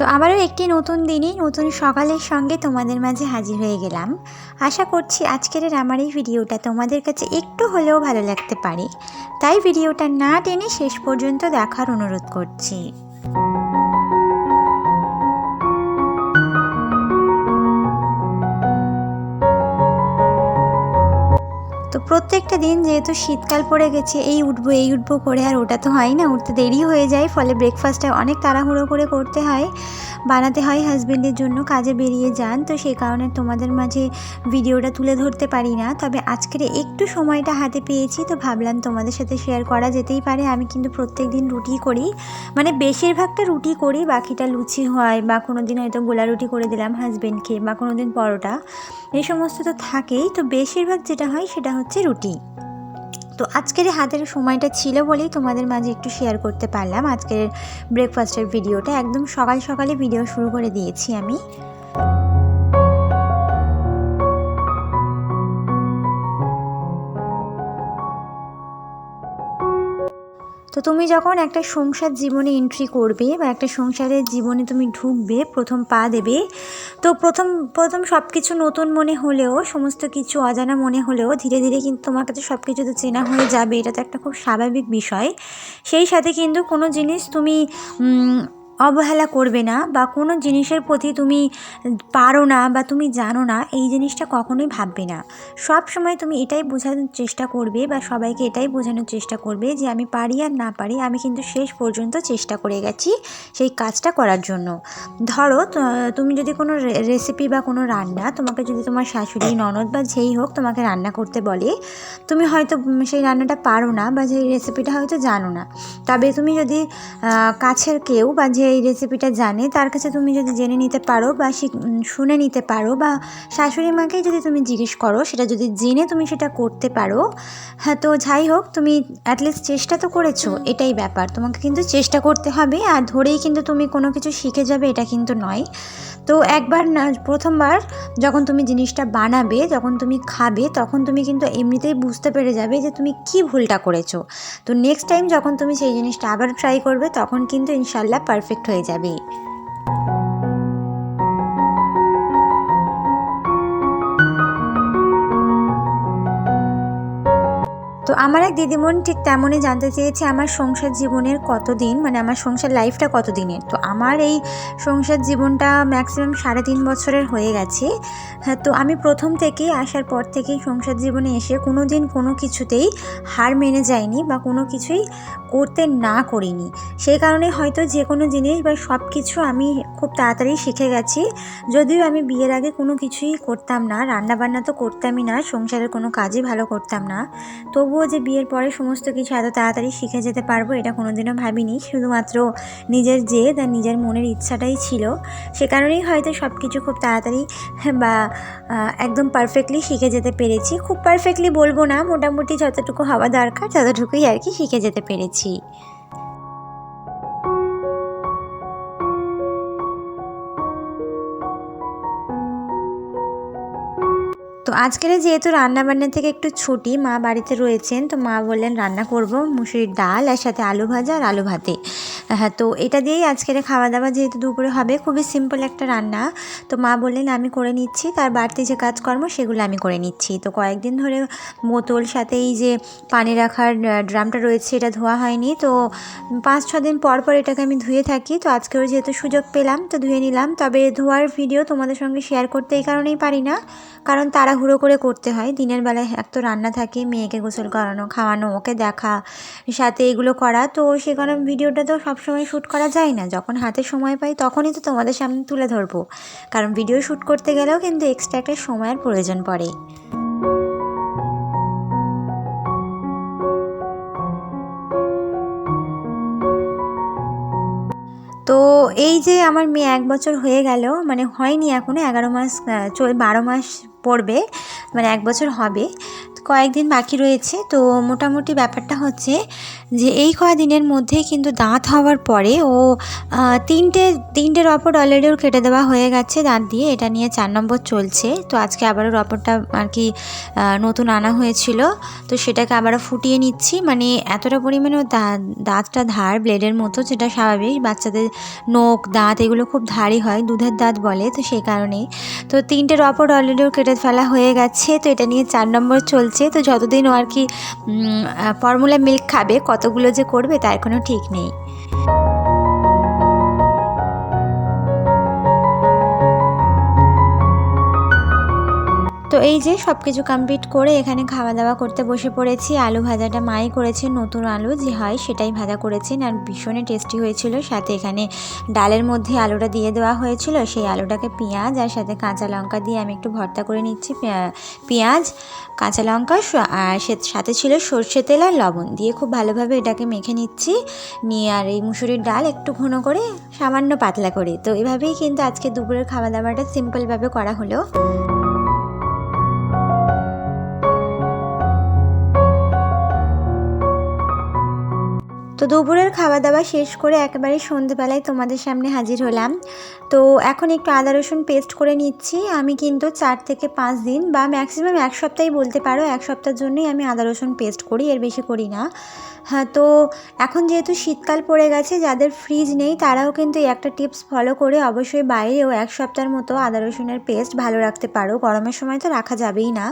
তো আবারও একটি নতুন দিনে নতুন সকালের সঙ্গে তোমাদের মাঝে হাজির হয়ে গেলাম। আশা করছি আজকের আমার এই ভিডিওটা তোমাদের কাছে একটু হলেও ভালো লাগতে পারে। তাই ভিডিওটা না টেনে শেষ পর্যন্ত দেখার অনুরোধ করছি। তো প্রত্যেকটা দিন যেহেতু শীতকাল পড়ে গেছে, এই উঠবো এই উঠবো করে আর ওটা তো হয় না, উঠতে দেরি হয়ে যায়, ফলে ব্রেকফাস্টটা অনেক তাড়াহুড়ো করে করতে হয়, বানাতে হয় হাজব্যান্ডের জন্য, কাজে বেরিয়ে যান, তো সেই কারণে তোমাদের মাঝে ভিডিওটা তুলে ধরতে পারি না, তবে আজকের একটু সময়টা হাতে পেয়েছি, তো ভাবলাম তোমাদের সাথে শেয়ার করা যেতেই পারে, আমি কিন্তু প্রত্যেক দিন রুটি করি মানে বেশিরভাগটা রুটি করি, বাকিটা লুচি হয়, বা কোনো দিন হয়তো গোলা রুটি করে দিলাম হাজব্যান্ডকে বা কোনো দিন পরোটা, এই সমস্ত তো থাকেই, তো বেশিরভাগ যেটা হয় সেটা হচ্ছে রুটি। তো আজকের হাতের সময়টা ছিল বলেই তোমাদের মাঝে একটু শেয়ার করতে পারলাম। আজকের ব্রেকফাস্টের ভিডিওটা একদম সকাল সকালে ভিডিও শুরু করে দিয়েছি আমি। তো তুমি যখন একটা সংসার জীবনে এন্ট্রি করবে বা একটা সংসারের জীবনে তুমি ঢুকবে, প্রথম পা দেবে, তো প্রথম প্রথম সব কিছু নতুন মনে হলেও, সমস্ত কিছু অজানা মনে হলেও ধীরে ধীরে কিন্তু তোমার কাছে সব কিছু তো চেনা হয়ে যাবে, এটা তো একটা খুব স্বাভাবিক বিষয়। সেই সাথে কিন্তু কোনো জিনিস তুমি অবহেলা করবে না বা কোনো জিনিসের প্রতি তুমি পারো না বা তুমি জানো না, এই জিনিসটা কখনোই ভাববে না। সব সময় তুমি এটাই বোঝানোর চেষ্টা করবে বা সবাইকে এটাই বোঝানোর চেষ্টা করবে যে আমি পারি আর না পারি, আমি কিন্তু শেষ পর্যন্ত চেষ্টা করে গেছি সেই কাজটা করার জন্য। ধরো তুমি যদি কোনো রেসিপি বা কোনো রান্না, তোমাকে যদি তোমার শাশুড়ি, ননদ বা যেই হোক তোমাকে রান্না করতে বলে, তুমি হয়তো সেই রান্নাটা পারো না বা সেই রেসিপিটা হয়তো জানো না। তবে তুমি যদি কাছের কেউ বা যে এই রেসিপিটা জানে তার কাছে তুমি যদি জেনে নিতে পারো বা শুনে নিতে পারো বা শাশুড়ি মাকে যদি তুমি জিজ্ঞেস করো সেটা যদি জেনে তুমি সেটা করতে পারো হ্যাঁ তো যাই হোক তুমি অ্যাটলিস্ট চেষ্টা তো করেছ এটাই ব্যাপার। তোমাকে কিন্তু চেষ্টা করতে হবে আর ধরেই কিন্তু তুমি কোনো কিছু শিখে যাবে এটা কিন্তু নয়। তো একবার না, প্রথমবার যখন তুমি জিনিসটা বানাবে, যখন তুমি খাবে, তখন তুমি কিন্তু এমনিতেই বুঝতে পেরে যাবে যে তুমি কি ভুলটা করেছ। তো নেক্সট টাইম যখন তুমি সেই জিনিসটা আবার ট্রাই করবে, তখন কিন্তু ইনশাল্লাহ পারফেক্ট হয়ে যাবে। তো আমার এক দিদিমন ঠিক তেমনই জানতে চেয়েছে আমার সংসার জীবনের কতদিন মানে আমার সংসার লাইফটা কতদিনের। তো আমার এই সংসার জীবনটা ম্যাক্সিমাম সাড়ে তিন বছরের হয়ে গেছে। হ্যাঁ তো আমি প্রথম থেকেই আসার পর থেকেই সংসার জীবনে এসে কোনো দিন কোনো কিছুতেই হার মেনে যায়নি বা কোনো কিছুই করতে না করিনি। সেই কারণে হয়তো যে কোনো জিনিস বা সব কিছু আমি খুব তাড়াতাড়ি শিখে গেছি। যদিও আমি বিয়ের আগে কোনো কিছুই করতাম না, রান্নাবান্না তো করতামই না, সংসারের কোনো কাজই ভালো করতাম না। তবুও যে বিয়ের পরে সমস্ত কিছু এত তাড়াতাড়ি শিখে যেতে পারব, এটা কোনোদিনও ভাবিনি। শুধুমাত্র নিজের যে তার নিজের মনের ইচ্ছাটাই ছিল। সে কারণেই হয়তো সব কিছু খুব তাড়াতাড়ি বা একদম পারফেক্টলি শিখে যেতে পেরেছি। খুব পারফেক্টলি বলব না, মোটামুটি যতটুকু হওয়া দরকার ততটুকুই আর কি শিখে যেতে পেরেছি। তো আজকের যেহেতু রান্নাবান্না থেকে একটু ছুটি, মা বাড়িতে রয়েছেন, তো মা বললেন রান্না করব, মুসুরির ডাল আর সাথে আলু ভাজা আর আলু ভাতে। হ্যাঁ তো এটা দিয়েই আজকের খাওয়া দাওয়া যেহেতু দুপুরে হবে, খুবই সিম্পল একটা রান্না। তো মা বললেন আমি করে নিচ্ছি, তার বাড়তি যে কাজকর্ম সেগুলো আমি করে নিচ্ছি। তো কয়েকদিন ধরে বোতল সাথে এই যে পানি রাখার ড্রামটা রয়েছে এটা ধোয়া হয়নি, তো পাঁচ, ছ দিন পর পর এটাকে আমি ধুয়ে থাকি। তো আজকেও যেহেতু সুযোগ পেলাম, তো ধুয়ে নিলাম। তবে ধোয়ার ভিডিও তোমাদের সঙ্গে শেয়ার করতে এই কারণেই পারি না, কারণ তাড়াহুড়ো করে করতে হয়। দিনের বেলায় এক তো রান্না থাকে, মেয়েকে গোসল করানো, খাওয়ানো, ওকে দেখা, সাথে এগুলো করা। তো সে কারণে ভিডিওটা তো সবসময় শ্যুট করা যায় না। যখন হাতে সময় পাই তখনই তো তোমাদের সামনে তুলে ধরবো। কারণ ভিডিও শ্যুট করতে গেলেও কিন্তু এক্সট্রা একটা সময়ের প্রয়োজন পড়ে। তো এই যে আমার মেয়ে এক বছর হয়ে গেল মানে হয়নি এখনও এগারো মাস চল বারো মাস পড়বে মানে এক বছর হবে। কয়েকদিন বাকি রয়েছে। তো মোটামুটি ব্যাপারটা হচ্ছে যে এই কয়দিনের মধ্যে কিন্তু দাঁত হওয়ার পরে ও তিনটে তিনটে রপট অলরেডি ওর কেটে দেওয়া হয়ে গেছে দাঁত দিয়ে, এটা নিয়ে চার নম্বর চলছে। তো আজকে আবারও রপটটা আর কি নতুন আনা হয়েছিল। তো সেটাকে আবারও ফুটিয়ে নিচ্ছি। মানে এতটা পরিমাণে দাঁত দাঁতটা ধার ব্লেডের মতো, যেটা স্বাভাবিক। বাচ্চাদের নোক দাঁত এগুলো খুব ধারি হয়, দুধের দাঁত বলে, তো সেই কারণেই। তো তিনটে রপট অলরেডি ওর কেটে ফেলা হয়ে গেছে। তো এটা নিয়ে চার নম্বর চলছে। তো যতদিন ও আর কি ফর্মুলা মিল্ক খাবে কতগুলো যে করবে তার কোনো ঠিক নেই। তো এই যে সব কিছু কমপ্লিট করে এখানে খাওয়া দাওয়া করতে বসে পড়েছি। আলু ভাজাটা মাই করেছে, নতুন আলু যে হয় সেটাই ভাজা করেছেন আর ভীষণই টেস্টি হয়েছিল। সাথে এখানে ডালের মধ্যে আলুটা দিয়ে দেওয়া হয়েছিল। সেই আলুটাকে পেঁয়াজ আর সাথে কাঁচা লঙ্কা দিয়ে আমি একটু ভর্তা করে নিচ্ছি। পেঁয়াজ, কাঁচা লঙ্কা আর সাথে ছিল সর্ষে তেল আর লবণ। দিয়ে খুব ভালোভাবে এটাকে মেখে নিচ্ছি। নিয়ে আর এই মুসুরির ডাল একটু ঘন করে সামান্য পাতলা করে। তো এভাবেই কিন্তু আজকে দুপুরের খাওয়া দাওয়াটা সিম্পলভাবে করা হলো। তো দুপুরের খাওয়া দাওয়া শেষ করে একেবারে সন্ধেবেলায় তোমাদের সামনে হাজির হলাম। তো এখন একটু আদা, রসুন পেস্ট করে নিচ্ছি। আমি কিন্তু চার থেকে পাঁচ দিন বা ম্যাক্সিমাম এক সপ্তাহই বলতে পারো, এক সপ্তাহের জন্যই আমি আদা, রসুন পেস্ট করি, এর বেশি করি না। হ্যাঁ তো এখন যেহেতু শীতকাল পড়ে গেছে, যাদের ফ্রিজ নেই, তারাও কিন্তু এই একটা টিপস ফলো করে অবশ্যই বাইরেও এক সপ্তাহের মতো আদা রসুনের পেস্ট ভালো রাখতে পারো। গরমের সময় তো রাখা যাবেই না।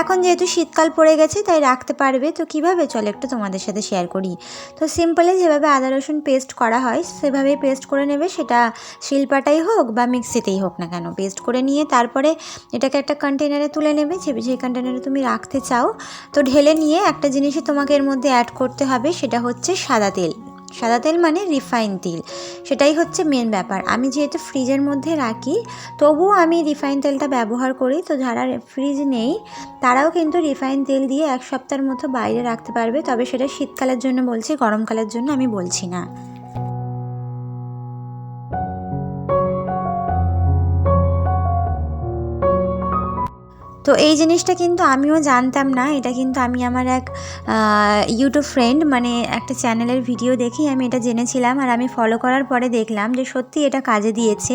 এখন যেহেতু শীতকাল পড়ে গেছে, তাই রাখতে পারবে। তো কীভাবে চলো একটু তোমাদের সাথে শেয়ার করি। তো সিম্পলে যেভাবে আদা রসুন পেস্ট করা হয়, সেভাবেই পেস্ট করে নেবে। সেটা শিলপাটাই হোক বা মিক্সিতেই হোক না কেন পেস্ট করে নিয়ে তারপরে এটাকে একটা কন্টেনারে তুলে নেবে। যে যেই কন্টেনারে তুমি রাখতে চাও, তো ঢেলে নিয়ে একটা জিনিসই তোমাকে এর মধ্যে অ্যাড করতে হবে সেটা হচ্ছে সাদা তেল। সাদা তেল মানে রিফাইন তেল। সেটাই হচ্ছে মেন ব্যাপার। আমি যেহেতু ফ্রিজের মধ্যে রাখি, তবুও আমি রিফাইন তেলটা ব্যবহার করি। তো যারা ফ্রিজ নেই, তারাও কিন্তু রিফাইন তেল দিয়ে এক সপ্তাহের মতো বাইরে রাখতে পারবে। তবে সেটা শীতকালের জন্য বলছি, গরমকালের জন্য আমি বলছি না। তো এই জিনিসটা কিন্তু আমিও জানতাম না। এটা কিন্তু আমি আমার এক ইউটিউব ফ্রেন্ড মানে একটা চ্যানেলের ভিডিও দেখেই আমি এটা জেনেছিলাম আর আমি ফলো করার পরে দেখলাম যে সত্যি এটা কাজে দিয়েছে।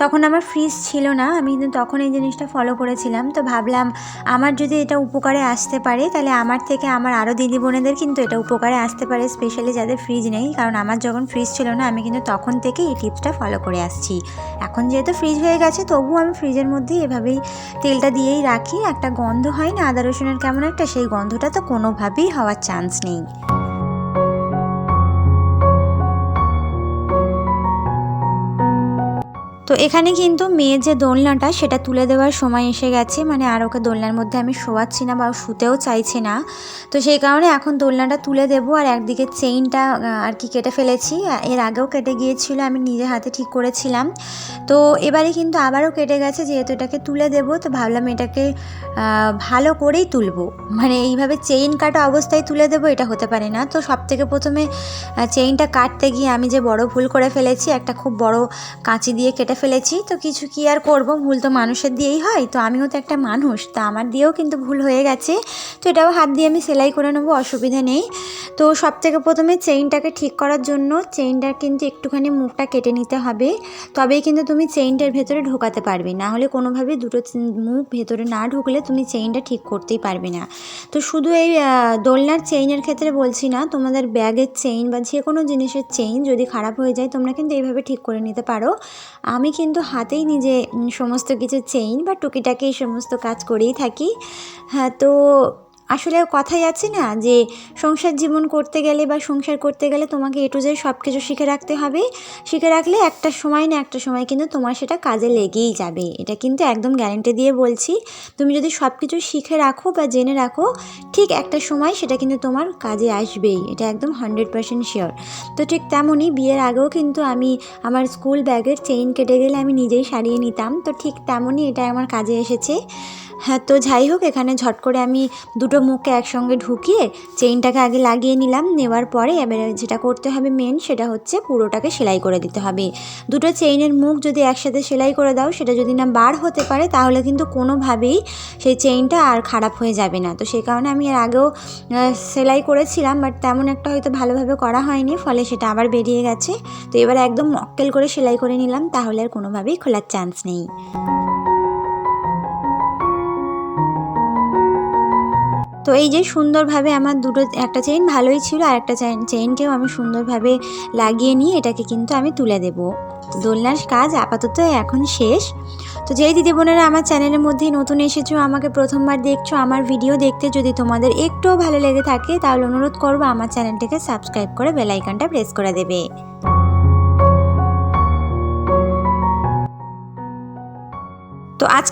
তখন আমার ফ্রিজ ছিল না, আমি কিন্তু তখন এই জিনিসটা ফলো করেছিলাম। তো ভাবলাম, আমার যদি এটা উপকারে আসতে পারে, তাহলে আমার থেকে আমার আরও দিদি বোনেদের কিন্তু এটা উপকারে আসতে পারে স্পেশালি যাদের ফ্রিজ নেই। কারণ আমার যখন ফ্রিজ ছিল না, আমি কিন্তু তখন থেকে এই টিপসটা ফলো করে আসছি। এখন যেহেতু ফ্রিজ হয়ে গেছে, তবুও আমি ফ্রিজের মধ্যেই এভাবেই তেলটা দিয়েই রাখি। একটা গন্ধ হয় না আদা রসুনের কেমন একটা সেই গন্ধটা তো কোনোভাবেই হওয়ার চান্স নেই। তো এখানে কিন্তু মেয়ের যে দোলনাটা, সেটা তুলে দেওয়ার সময় এসে গেছে। মানে আর ওকে দোলনার মধ্যে আমি শোয়াচ্ছি না বা শুতেও চাইছে না। তো সেই কারণে এখন দোলনাটা তুলে দেবো আর একদিকে চেইনটা আর কি কেটে ফেলেছি। এর আগেও কেটে গিয়েছিল, আমি নিজে হাতে ঠিক করেছিলাম। তো এবারে কিন্তু আবারও কেটে গেছে, যেহেতু এটাকে তুলে দেবো, তো ভাবলাম এটাকে ভালো করেই তুলবো। মানে এইভাবে চেইন কাটা অবস্থায় তুলে দেবো, এটা হতে পারে না। তো সব থেকে প্রথমে চেইনটা কাটতে গিয়ে আমি যে বড় ভুল করে ফেলেছি, একটা খুব বড় কাঁচি দিয়ে কেটে ফেলেছি, তো কিছু কি আর করব? ভুল তো মানুষের দিয়েই হয়, তো আমিও তো একটা মানুষ, তা আমার দিয়েও কিন্তু ভুল হয়ে গেছে, তো এটাও হাত দিয়ে আমি সেলাই করে নেব, অসুবিধা নেই। তো সব থেকে প্রথমে চেইনটাকে ঠিক করার জন্য, চেইনটার কিন্তু একটুখানি মুখটা কেটে নিতে হবে, তবেই কিন্তু তুমি চেইনটার ভেতরে ঢোকাতে পারবে, না হলে কোনোভাবে দুটো মুখ ভেতরে না ঢুকলে তুমি চেইনটা ঠিক করতেই পারবে না। তো শুধু এই দোলনার চেইনের ক্ষেত্রে বলছি না, তোমাদের ব্যাগের চেইন বা যে কোনো জিনিসের চেইন যদি খারাপ হয়ে যায়, তোমরা কিন্তু এইভাবে ঠিক করে নিতে পারো। আমি কিন্তু হাতেই নিজে সমস্ত কিছু চেইন বা টুকিটাকি এই সমস্ত কাজ করেই থাকি। হ্যাঁ তো আসলে কথাই আছে না যে সংসার জীবন করতে গেলে বা সংসার করতে গেলে তোমাকে এ টু জেড সব কিছু শিখে রাখতে হবে। শিখে রাখলে একটা সময় না একটা সময় কিন্তু তোমার সেটা কাজে লেগেই যাবে। এটা কিন্তু একদম গ্যারেন্টি দিয়ে বলছি। তুমি যদি সব কিছু শিখে রাখো বা জেনে রাখো, ঠিক একটা সময় সেটা কিন্তু তোমার কাজে আসবেই। এটা একদম হান্ড্রেড পার্সেন্ট শিওর তো ঠিক তেমনই বিয়ের আগেও কিন্তু আমি আমার স্কুল ব্যাগের চেইন কেটে গেলে আমি নিজেই সারিয়ে নিতাম। তো ঠিক তেমনই এটা আমার কাজে এসেছে। হ্যাঁ তো যাই হোক, এখানে ঝট করে আমি দুটো মুখকে একসঙ্গে ঢুকিয়ে চেইনটাকে আগে লাগিয়ে নিলাম। নেওয়ার পরে এবারে যেটা করতে হবে মেন সেটা হচ্ছে পুরোটাকে সেলাই করে দিতে হবে। দুটো চেইনের মুখ যদি একসাথে সেলাই করে দাও, সেটা যদি না বার হতে পারে, তাহলে কিন্তু কোনোভাবেই সেই চেইনটা আর খারাপ হয়ে যাবে না। তো সেই কারণে আমি এর আগেও সেলাই করেছিলাম বাট তেমন একটা হয়তো ভালোভাবে করা হয়নি, ফলে সেটা আবার বেরিয়ে গেছে। তো এবার একদম মক্কেল করে সেলাই করে নিলাম, তাহলে আর কোনোভাবেই খোলার চান্স নেই। তো এই যে সুন্দরভাবে আমার দুটো, একটা চেইন ভালোই ছিল আর একটা চেইন চেইনকেও আমি সুন্দরভাবে লাগিয়ে নিয়ে এটাকে কিন্তু আমি তুলে দেব। দোলনার কাজ আপাতত এখন শেষ। তো যেই দিদি বোনেরা আমার চ্যানেলের মধ্যেই নতুন এসেছ, আমাকে প্রথমবার দেখছ, আমার ভিডিও দেখতে যদি তোমাদের একটুও ভালো লেগে থাকে, তাহলে অনুরোধ করব আমার চ্যানেলটিকে সাবস্ক্রাইব করে বেলাইকানটা প্রেস করে দেবে।